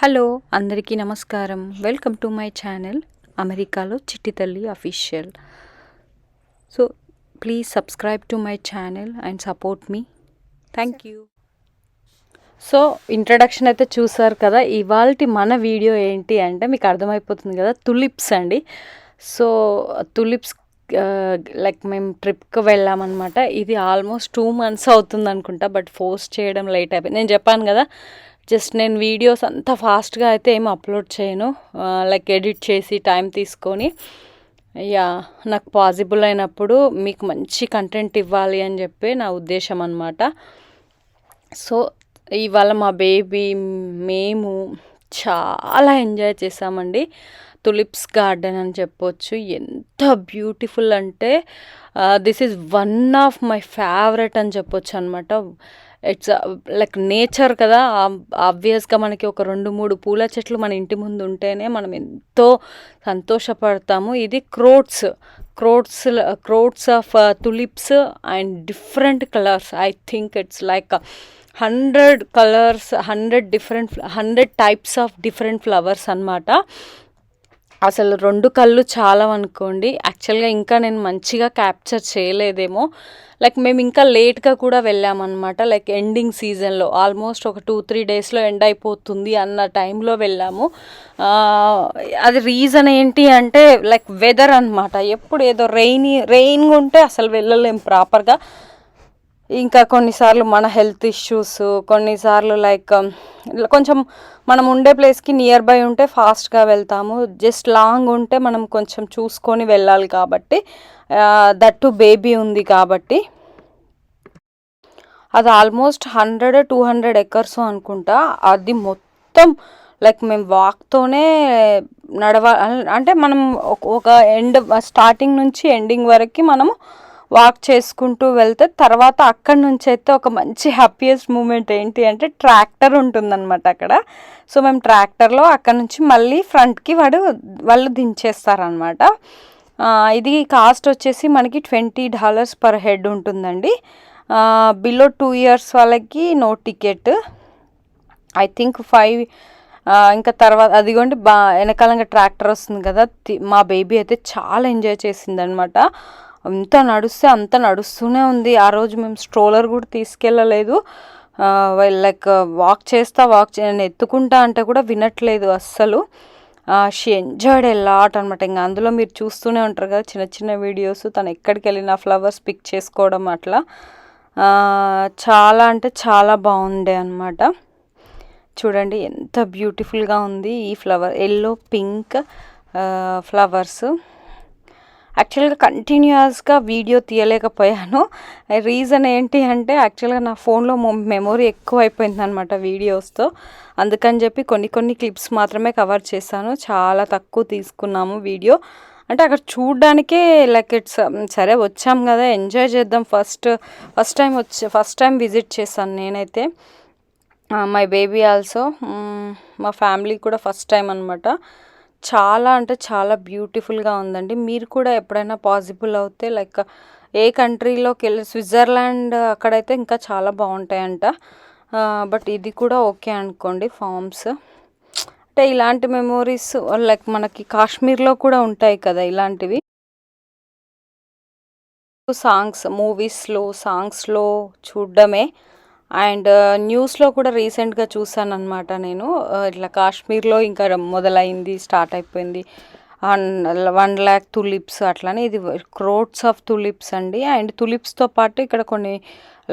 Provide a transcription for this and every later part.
Hello అందరికీ నమస్కారం. Welcome to my channel అమెరికాలో Chitti Thalli official so please subscribe to my channel and support me thank you so introduction అయితే చూసారు కదా ఇవాళ మన వీడియో ఏంటి అంటే మీకు అర్థమైపోతుంది కదా తులిప్స్ అండి. సో తులిప్స్ లైక్ మేము ట్రిప్కి వెళ్ళామన్నమాట. ఇది ఆల్మోస్ట్ టూ మంత్స్ అవుతుంది అనుకుంటా బట్ ఫోర్స్ చేయడం లేట్ అయిపోయింది. నేను చెప్పాను కదా జస్ట్ నేను వీడియోస్ అంత ఫాస్ట్గా అయితే ఏం అప్లోడ్ చేయను. లైక్ ఎడిట్ చేసి టైం తీసుకొని. యా నాకు పాసిబుల్ అయినప్పుడు మీకు మంచి కంటెంట్ ఇవ్వాలి అని చెప్పి నా ఉద్దేశం అనమాట సో ఇవాళ మా బేబీ మేము చాలా ఎంజాయ్ చేసామండి. తులిప్స్ గార్డెన్ అని చెప్పొచ్చు. ఎంత బ్యూటిఫుల్ అంటే this is one of my favourite అని చెప్పొచ్చు అనమాట ఇట్స్ లైక్ నేచర్ కదా. ఆబ్వియస్గా మనకి ఒక రెండు మూడు పూల చెట్లు మన ఇంటి ముందు ఉంటేనే మనం ఎంతో సంతోషపడతాము. ఇది crowds crowds crowds of tulips and different colours I think it's like hundred colours hundred different hundred types of different flowers అనమాట అసలు రెండు కళ్ళు చాలా అనుకోండి యాక్చువల్గా ఇంకా నేను మంచిగా క్యాప్చర్ చేయలేదేమో. లైక్ మేము ఇంకా లేట్గా కూడా వెళ్ళామన్నమాట. లైక్ ఎండింగ్ సీజన్లో ఆల్మోస్ట్ ఒక టూ త్రీ డేస్లో ఎండ్ అయిపోతుంది అన్న టైంలో వెళ్ళాము. అది రీజన్ ఏంటి అంటే లైక్ వెదర్ అనమాట ఎప్పుడు ఏదో రెయిన్ రెయిన్గా ఉంటే అసలు వెళ్ళలేము ప్రాపర్గా. ఇంకా కొన్నిసార్లు మన హెల్త్ ఇష్యూస్ కొన్నిసార్లు లైక్ కొంచెం మనం ఉండే ప్లేస్కి నియర్ బై ఉంటే ఫాస్ట్గా వెళ్తాము. జస్ట్ లాంగ్ ఉంటే మనం కొంచెం చూసుకొని వెళ్ళాలి కాబట్టి దట్టు బేబీ ఉంది కాబట్టి. అది almost hundred two hundred acres అనుకుంటా. అది మొత్తం లైక్ మేము వాక్తోనే నడవ అంటే మనం ఒక ఎండ్ స్టార్టింగ్ నుంచి ఎండింగ్ వరకు మనము వాక్ చేసుకుంటూ వెళ్తే తర్వాత అక్కడి నుంచి అయితే ఒక మంచి హ్యాపీయెస్ట్ మూమెంట్ ఏంటి అంటే ట్రాక్టర్ ఉంటుందన్నమాట అక్కడ. సో మేము ట్రాక్టర్లో అక్కడ నుంచి మళ్ళీ ఫ్రంట్కి వాడు వాళ్ళు దించేస్తారనమాట ఇది కాస్ట్ వచ్చేసి మనకి ట్వంటీ డాలర్స్ పర్ హెడ్ ఉంటుందండి. బిలో టూ ఇయర్స్ వాళ్ళకి no ticket I think five ఇంకా తర్వాత అదిగోండి బా వెనకాలంగా ట్రాక్టర్ వస్తుంది కదా మా బేబీ అయితే చాలా ఎంజాయ్ చేసిందనమాట ఎంత నడుస్తే అంత నడుస్తూనే ఉంది. ఆ రోజు మేము స్ట్రోలర్ కూడా తీసుకెళ్ళలేదు. లైక్ వాక్ చేస్తా వాక్ నేను ఎత్తుకుంటా అంటే కూడా వినట్లేదు అస్సలు. షీ ఎంజాయ్డ్ ఎ లాట్ అనమాట ఇంకా అందులో మీరు చూస్తూనే ఉంటారు కదా చిన్న చిన్న వీడియోస్ తను ఎక్కడికి వెళ్ళినా ఫ్లవర్స్ పిక్ చేసుకోవడం అట్లా. చాలా అంటే చాలా బాగుండే అనమాట చూడండి ఎంత బ్యూటిఫుల్గా ఉంది ఈ ఫ్లవర్ ఎల్లో పింక్ ఫ్లవర్స్ యాక్చువల్గా కంటిన్యూస్గా వీడియో తీయలేకపోయాను. రీజన్ ఏంటి అంటే యాక్చువల్గా నా ఫోన్లో మెమొరీ ఎక్కువ అయిపోయింది అనమాట వీడియోస్తో అందుకని చెప్పి కొన్ని కొన్ని క్లిప్స్ మాత్రమే కవర్ చేశాను. చాలా తక్కువ తీసుకున్నాము వీడియో అంటే అక్కడ చూడ్డానికే లైక్ ఇట్స్ um, సరే వచ్చాం కదా ఎంజాయ్ చేద్దాం. ఫస్ట్ ఫస్ట్ టైం వచ్చి ఫస్ట్ టైం విజిట్ చేశాను నేనైతే. మై బేబీ ఆల్సో మా ఫ్యామిలీ కూడా ఫస్ట్ టైం అనమాట చాలా అంటే చాలా బ్యూటిఫుల్గా ఉందండి. మీరు కూడా ఎప్పుడైనా పాసిబుల్ అవుతే లైక్ ఏ కంట్రీలోకి వెళ్ళి స్విట్జర్లాండ్ అక్కడైతే ఇంకా చాలా బాగుంటాయంట. బట్ ఇది కూడా ఓకే అనుకోండి ఫామ్స్. అంటే ఇలాంటి మెమోరీస్ లైక్ మనకి కాశ్మీర్లో కూడా ఉంటాయి కదా ఇలాంటివి. సాంగ్స్ మూవీస్లో సాంగ్స్లో చూడడమే. అండ్ న్యూస్లో కూడా రీసెంట్గా చూసాను అనమాట నేను ఇట్లా కాశ్మీర్లో ఇంకా మొదలైంది స్టార్ట్ అయిపోయింది. వన్ ల్యాక్ తులిప్స్ అట్లానే. ఇది క్రోడ్స్ ఆఫ్ తులిప్స్ అండి. అండ్ తులిప్స్తో పాటు ఇక్కడ కొన్ని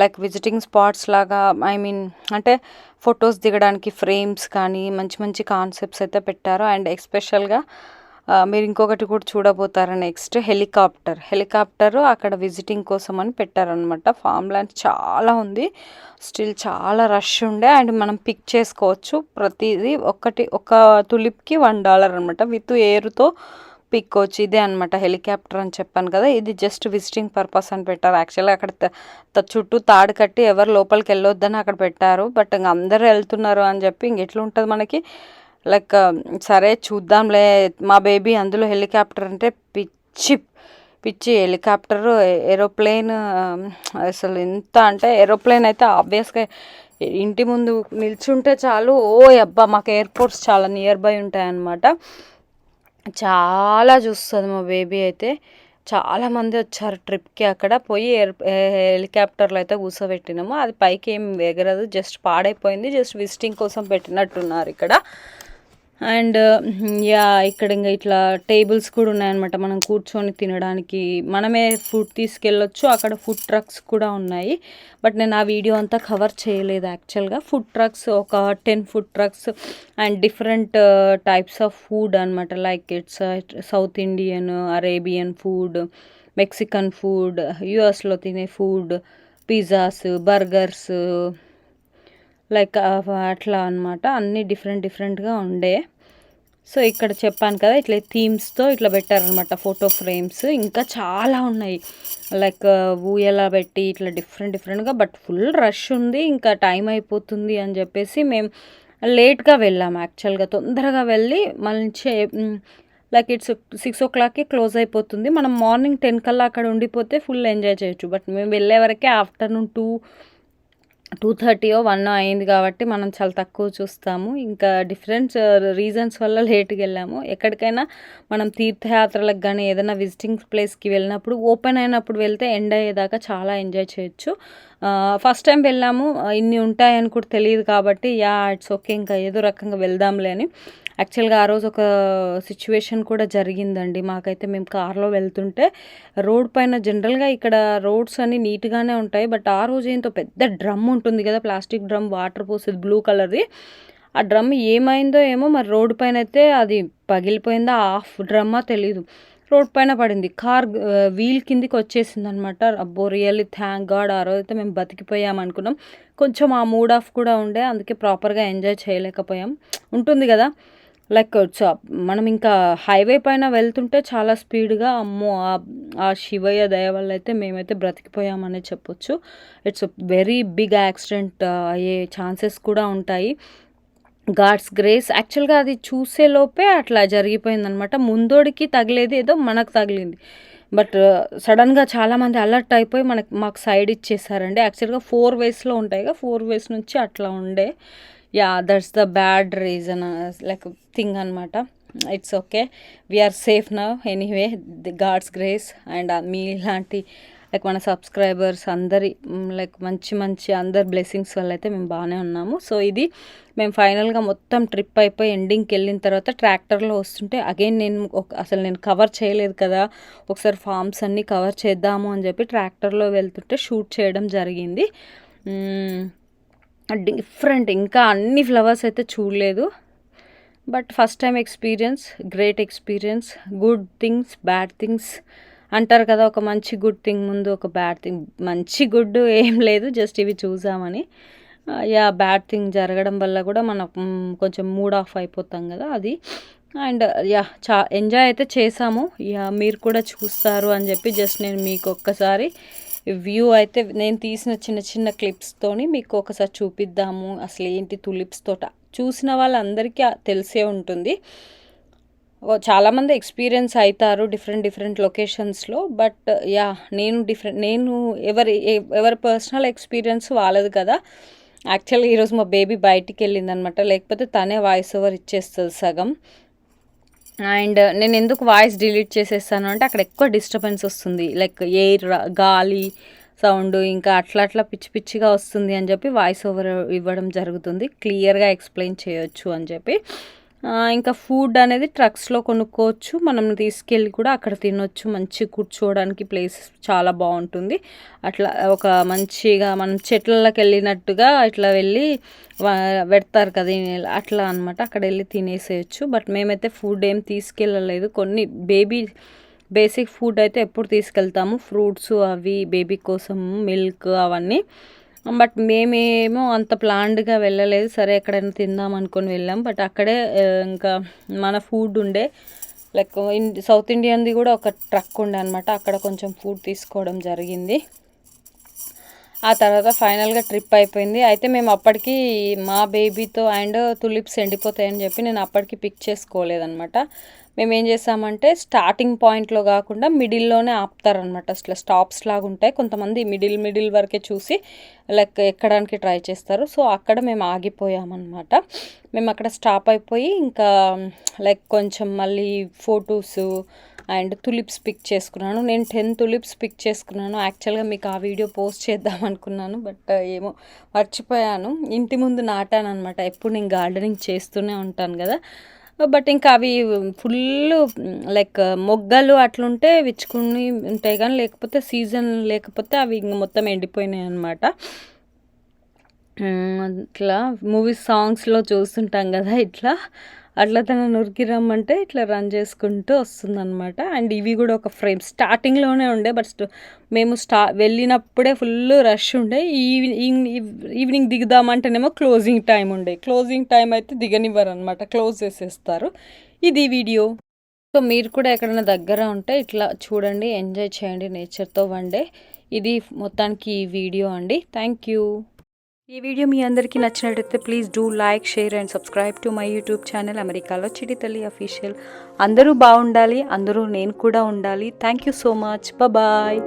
లైక్ విజిటింగ్ స్పాట్స్ లాగా ఐ మీన్ అంటే ఫొటోస్ దిగడానికి ఫ్రేమ్స్ కానీ మంచి మంచి కాన్సెప్ట్స్ అయితే పెట్టారు. అండ్ ఎస్పెషల్గా మీరు ఇంకొకటి కూడా చూడబోతారు నెక్స్ట్? హెలికాప్టర్. హెలికాప్టర్ అక్కడ విజిటింగ్ కోసం అని పెట్టారనమాట ఫామ్ ల్యాండ్ చాలా ఉంది. స్టిల్ చాలా రష్ ఉండే. అండ్ మనం పిక్ చేసుకోవచ్చు. ప్రతిదీ ఒకటి ఒక తులిప్కి వన్ డాలర్ అనమాట విత్ ఎయిర్తో పిక్ వచ్చి ఇదే అనమాట హెలికాప్టర్ అని చెప్పాను కదా. ఇది జస్ట్ విజిటింగ్ పర్పస్ అని పెట్టారు. యాక్చువల్గా అక్కడ చుట్టూ తాడు కట్టి ఎవరు లోపలికి వెళ్ళొద్దని అక్కడ పెట్టారు. బట్ ఇంక అందరూ వెళ్తున్నారు అని చెప్పి ఇంక ఎట్లుంటుంది మనకి? లైక్ సరే చూద్దాంలే మా బేబీ అందులో హెలికాప్టర్ అంటే పిచ్చి పిచ్చి హెలికాప్టర్ ఏరోప్లేన్ అసలు ఎంత అంటే ఏరోప్లేన్ అయితే ఆబ్వియస్గా ఇంటి ముందు నిల్చుంటే చాలు ఓ అబ్బా మాకు ఎయిర్పోర్ట్స్ చాలా నియర్ బై ఉంటాయన్నమాట. చాలా చూస్తుంది మా బేబీ అయితే. చాలామంది వచ్చారు ట్రిప్కి అక్కడ పోయి ఎయిర్ హెలికాప్టర్లో అయితే కూర్చోబెట్టినాము. అది పైకి ఏం ఎగరదు జస్ట్ పాడైపోయింది జస్ట్ విజిటింగ్ కోసం పెట్టినట్టున్నారు ఇక్కడ. అండ్ యా mm, ఇక్కడ ఇంకా ఇట్లా టేబుల్స్ కూడా ఉన్నాయన్నమాట. మనం కూర్చొని తినడానికి మనమే ఫుడ్ తీసుకెళ్ళొచ్చు. అక్కడ ఫుడ్ ట్రక్స్ కూడా ఉన్నాయి. బట్ నేను ఆ వీడియో అంతా కవర్ చేయలేదు యాక్చువల్గా ఫుడ్ ట్రక్స్ ఒక ten food trucks and different types of food అనమాట like it's south Indian Arabian food Mexican food యుఎస్లో తినే ఫుడ్ పిజ్జాస్ బర్గర్స్ లైక్ అట్లా అనమాట అన్నీ డిఫరెంట్ డిఫరెంట్గా ఉండే. సో ఇక్కడ చెప్పాను కదా ఇట్లా థీమ్స్తో ఇట్లా పెట్టారనమాట ఫోటో ఫ్రేమ్స్. ఇంకా చాలా ఉన్నాయి. లైక్ ఊయలా పెట్టి ఇట్లా డిఫరెంట్ డిఫరెంట్గా బట్ ఫుల్ రష్ ఉంది. ఇంకా టైం అయిపోతుంది అని చెప్పేసి మేము లేట్గా వెళ్ళాము యాక్చువల్గా. తొందరగా వెళ్ళి మంచి లైక్ ఇట్స్ సిక్స్ ఓ క్లాక్కి క్లోజ్ అయిపోతుంది. మనం మార్నింగ్ టెన్ కల్లా అక్కడ ఉండిపోతే ఫుల్ ఎంజాయ్ చేయొచ్చు. బట్ మేము వెళ్ళే వరకే ఆఫ్టర్నూన్ టూ టూ థర్టీయో వన్ అయింది కాబట్టి మనం చాలా తక్కువ చూస్తాము. ఇంకా డిఫరెంట్ రీజన్స్ వల్ల లేట్గా వెళ్ళాము ఎక్కడికైనా మనం తీర్థయాత్రలకు కానీ ఏదైనా విజిటింగ్ ప్లేస్కి వెళ్ళినప్పుడు ఓపెన్ అయినప్పుడు వెళ్తే ఎండ్ అయ్యేదాకా చాలా ఎంజాయ్ చేయొచ్చు. ఫస్ట్ టైం వెళ్ళాము. ఇన్ని ఉంటాయని కూడా తెలియదు కాబట్టి యా ఇట్స్ ఓకే ఇంకా ఏదో రకంగా వెళ్దాంలే అని. యాక్చువల్గా ఆ రోజు ఒక సిచ్యువేషన్ కూడా జరిగిందండి. మాకైతే మేము కార్లో వెళ్తుంటే రోడ్ పైన జనరల్గా ఇక్కడ రోడ్స్ అన్ని నీట్గానే ఉంటాయి. బట్ ఆ రోజు ఏంటో పెద్ద డ్రమ్ ఉంటుంది కదా ప్లాస్టిక్ డ్రమ్ వాటర్ పోసేది బ్లూ కలర్ది. ఆ డ్రమ్ ఏమైందో ఏమో మరి రోడ్ పైన అయితే అది పగిలిపోయిందా? హాఫ్ డ్రమ్మా తెలీదు. రోడ్ పైన పడింది. కార్ వీల్ కిందికి వచ్చేసింది అనమాట అబ్బో రియల్లీ థ్యాంక్ గాడ్. ఆ రోజు అయితే మేము బతికిపోయాం అనుకున్నాం. కొంచెం ఆ మూడ్ ఆఫ్ కూడా ఉండే. అందుకే ప్రాపర్గా ఎంజాయ్ చేయలేకపోయాం. ఉంటుంది కదా. లైక్ uh, మనం ఇంకా హైవే పైన వెళ్తుంటే చాలా స్పీడ్గా అమ్మో ఆ శివయ్య దయ వల్ల అయితే మేమైతే బ్రతికిపోయామనే చెప్పొచ్చు. ఇట్స్ వెరీ బిగ్ యాక్సిడెంట్ అయ్యే ఛాన్సెస్ కూడా ఉంటాయి. గాడ్స్ గ్రేస్ యాక్చువల్గా అది చూసే లోపే అట్లా జరిగిపోయిందనమాట ముందోడికి తగిలేది ఏదో మనకు తగిలింది. బట్ సడన్గా uh, చాలామంది అలర్ట్ అయిపోయి మనకి మాకు సైడ్ ఇచ్చేసారండి. యాక్చువల్గా ఫోర్ వేస్లో ఉంటాయి కదా ఫోర్ వేస్ నుంచి అట్లా ఉండే. Yeah that's the bad reason like thing అనమాట it's okay we're safe now anyway the god's grace and మీ ఇలాంటి లైక్ మన సబ్స్క్రైబర్స్ అందరి లైక్ మంచి మంచి అందరి బ్లెస్సింగ్స్ వల్ల అయితే మేము బాగానే ఉన్నాము. సో ఇది మేము ఫైనల్గా మొత్తం ట్రిప్ అయిపోయి ఎండింగ్కి వెళ్ళిన తర్వాత ట్రాక్టర్లో వస్తుంటే అగైన్ నేను అసలు నేను కవర్ చేయలేదు కదా. ఒకసారి ఫామ్స్ అన్నీ కవర్ చేద్దాము అని చెప్పి ట్రాక్టర్లో వెళ్తుంటే షూట్ చేయడం జరిగింది. డిఫరెంట్ ఇంకా అన్ని ఫ్లవర్స్ అయితే చూడలేదు. But first time experience great experience good things bad things అంటారు కదా ఒక మంచి గుడ్ థింగ్ ముందు ఒక బ్యాడ్ థింగ్ మంచి గుడ్ ఏం లేదు జస్ట్ ఇవి చూసామని. యా బ్యాడ్ థింగ్ జరగడం వల్ల కూడా మనం కొంచెం మూడ్ ఆఫ్ అయిపోతాం కదా అది. అండ్ యా చా ఎంజాయ్ అయితే చేసాము. యా మీరు కూడా చూస్తారు అని చెప్పి జస్ట్ నేను మీకు ఒక్కసారి వ్యూ అయితే నేను తీసిన చిన్న చిన్న క్లిప్స్తోని మీకు ఒకసారి చూపిద్దాము. అసలు ఏంటి తులిప్స్ తోట? చూసిన వాళ్ళందరికీ తెలిసే ఉంటుంది. చాలామంది ఎక్స్పీరియన్స్ అవుతారు డిఫరెంట్ డిఫరెంట్ లొకేషన్స్లో బట్ యా నేను డిఫరెంట్ నేను ఎవరి ఎవరి పర్సనల్ ఎక్స్పీరియన్స్ వాళ్ళది కదా. యాక్చువల్గా ఈరోజు మా బేబీ బయటికి వెళ్ళింది అనమాట లేకపోతే తనే వాయిస్ ఓవర్ ఇచ్చేస్తుంది సగం. అండ్ నేను ఎందుకు వాయిస్ డిలీట్ చేసేస్తాను అంటే అక్కడ ఎక్కువ డిస్టర్బెన్స్ వస్తుంది. లైక్ ఎయిర్ గాలి సౌండ్ ఇంకా అట్లా అట్లా పిచ్చి పిచ్చిగా వస్తుంది అని చెప్పి వాయిస్ ఓవర్ ఇవ్వడం జరుగుతుంది. క్లియర్గా ఎక్స్ప్లెయిన్ చేయొచ్చు అని చెప్పి. ఇంకా ఫుడ్ అనేది ట్రక్స్లో కొనుక్కోవచ్చు. మనం తీసుకెళ్ళి కూడా అక్కడ తినొచ్చు. మంచి కూర్చోవడానికి ప్లేస్ చాలా బాగుంటుంది. అట్లా ఒక మంచిగా మనం చెట్లలోకి వెళ్ళినట్టుగా ఇట్లా వెళ్ళి పెడతారు కదా అట్లా అనమాట అక్కడ వెళ్ళి తినేసేయచ్చు. బట్ మేమైతే ఫుడ్ ఏం తీసుకెళ్ళలేదు. కొన్ని బేబీ బేసిక్ ఫుడ్ అయితే ఎప్పుడు తీసుకెళ్తాము. ఫ్రూట్స్ అవి బేబీ కోసం మిల్క్ అవన్నీ. బట్ మేమేమో అంత ప్లాన్డ్గా వెళ్ళలేదు. సరే ఎక్కడైనా తిందాం అనుకొని వెళ్ళాం. బట్ అక్కడే ఇంకా మన ఫుడ్ ఉండే. లైక్ సౌత్ ఇండియన్ది కూడా ఒక ట్రక్ ఉండే అనమాట అక్కడ కొంచెం ఫుడ్ తీసుకోవడం జరిగింది. ఆ తర్వాత ఫైనల్గా ట్రిప్ అయిపోయింది. అయితే మేము అప్పటికి మా బేబీతో అండ్ తులిప్స్ ఎండిపోతాయని చెప్పి నేను అప్పటికి పిక్ చేసుకోలేదనమాట మేము ఏం చేసామంటే స్టార్టింగ్ పాయింట్లో కాకుండా మిడిల్లోనే ఆపుతారనమాట అసలు స్టాప్స్ లాగా ఉంటాయి. కొంతమంది మిడిల్ మిడిల్ వరకే చూసి లైక్ ఎక్కడానికి ట్రై చేస్తారు. సో అక్కడ మేము ఆగిపోయామన్నమాట. మేము అక్కడ స్టాప్ అయిపోయి ఇంకా లైక్ కొంచెం మళ్ళీ ఫొటోస్ అండ్ తులిప్స్ పిక్ చేసుకున్నాను. నేను టెన్ తులిప్స్ పిక్ చేసుకున్నాను. యాక్చువల్గా మీకు ఆ వీడియో పోస్ట్ చేద్దాం అనుకున్నాను బట్ uh, ఏమో మర్చిపోయాను. ఇంటి ముందు నాటాను అనమాట ఎప్పుడు నేను గార్డెనింగ్ చేస్తూనే ఉంటాను కదా. బట్ ఇంకా అవి ఫుల్ లైక్ మొగ్గలు అట్లుంటే విచ్చుకుని ఉంటాయి కానీ లేకపోతే సీజన్ లేకపోతే అవి ఇంక మొత్తం ఎండిపోయినాయి అనమాట అట్లా మూవీస్ సాంగ్స్లో చూస్తుంటాం కదా ఇట్లా. అట్లా తన నురికి రమ్మంటే ఇట్లా రన్ చేసుకుంటూ వస్తుందన్నమాట. అండ్ ఇవి కూడా ఒక ఫ్రేమ్ స్టార్టింగ్లోనే ఉండే బట్ మేము స్టా వెళ్ళినప్పుడే ఫుల్ రష్ ఉండే. ఈవినింగ్ ఈవినింగ్ దిగుదామంటేనేమో క్లోజింగ్ టైం ఉండే. క్లోజింగ్ టైం అయితే దిగనివ్వరు అనమాట క్లోజ్ చేసేస్తారు. ఇది వీడియో సో మీరు కూడా ఎక్కడైనా దగ్గర ఉంటే ఇట్లా చూడండి. ఎంజాయ్ చేయండి. నేచర్తో వన్ డే ఇది మొత్తానికి ఈ వీడియో అండి. థ్యాంక్ యూ ఈ వీడియో మీ అందరికీ నచ్చినట్టయితే please do like share and subscribe to my YouTube channel అమెరికాలో చిడితల్లి అఫీషియల్ అందరూ బాగుండాలి అందరూ నేను కూడా ఉండాలి. Thank you so much bye